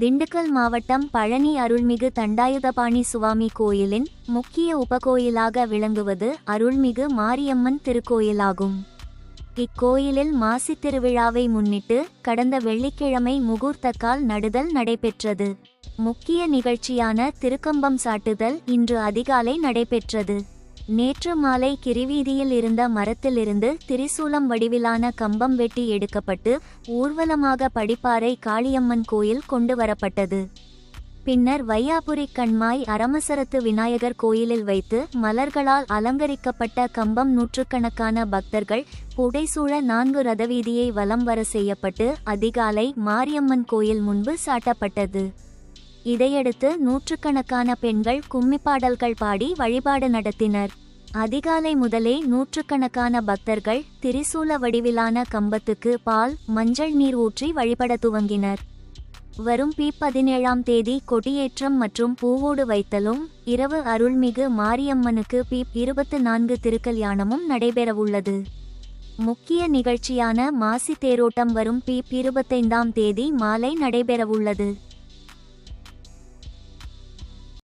திண்டுக்கல் மாவட்டம் பழனி அருள்மிகு தண்டாயுதபாணி சுவாமி கோயிலின் முக்கிய உபகோயிலாக விளங்குவது அருள்மிகு மாரியம்மன் திருக்கோயிலாகும். இக்கோயிலில் மாசித் திருவிழாவை முன்னிட்டு கடந்த வெள்ளிக்கிழமை முகூர்த்தக்கால் நடுதல் நடைபெற்றது. முக்கிய நிகழ்ச்சியான திருக்கம்பம் சாட்டுதல் இன்று அதிகாலை நடைபெற்றது. நேற்று மாலை கிரிவீதியில் இருந்த மரத்திலிருந்து திரிசூலம் வடிவிலான கம்பம் வெட்டி எடுக்கப்பட்டு ஊர்வலமாக படிப்பாறை காளியம்மன் கோயில் கொண்டு வரப்பட்டது. பின்னர் வையாபுரி கண்மாய் அரமசரத்து விநாயகர் கோயிலில் வைத்து மலர்களால் அலங்கரிக்கப்பட்ட கம்பம் நூற்றுக்கணக்கான பக்தர்கள் புடைசூழ நான்கு ரதவீதியை வலம் வர செய்யப்பட்டு அதிகாலை மாரியம்மன் கோயில் முன்பு சாட்டப்பட்டது. இதையடுத்து நூற்றுக்கணக்கான பெண்கள் கும்மிப்பாடல்கள் பாடி வழிபாடு நடத்தினர். அதிகாலை முதலே நூற்றுக்கணக்கான பக்தர்கள் திரிசூல வடிவிலான கம்பத்துக்கு பால் மஞ்சள் நீர் ஊற்றி வழிபட துவங்கினர். வரும் பி பதினேழாம் தேதி கொடியேற்றம் மற்றும் பூவோடு வைத்தலும் இரவு அருள்மிகு மாரியம்மனுக்கு பி இருபத்து நான்கு திருக்கல்யாணமும் நடைபெறவுள்ளது. முக்கிய நிகழ்ச்சியான மாசி தேரோட்டம் வரும் பி இருபத்தைந்தாம் தேதி மாலை நடைபெறவுள்ளது.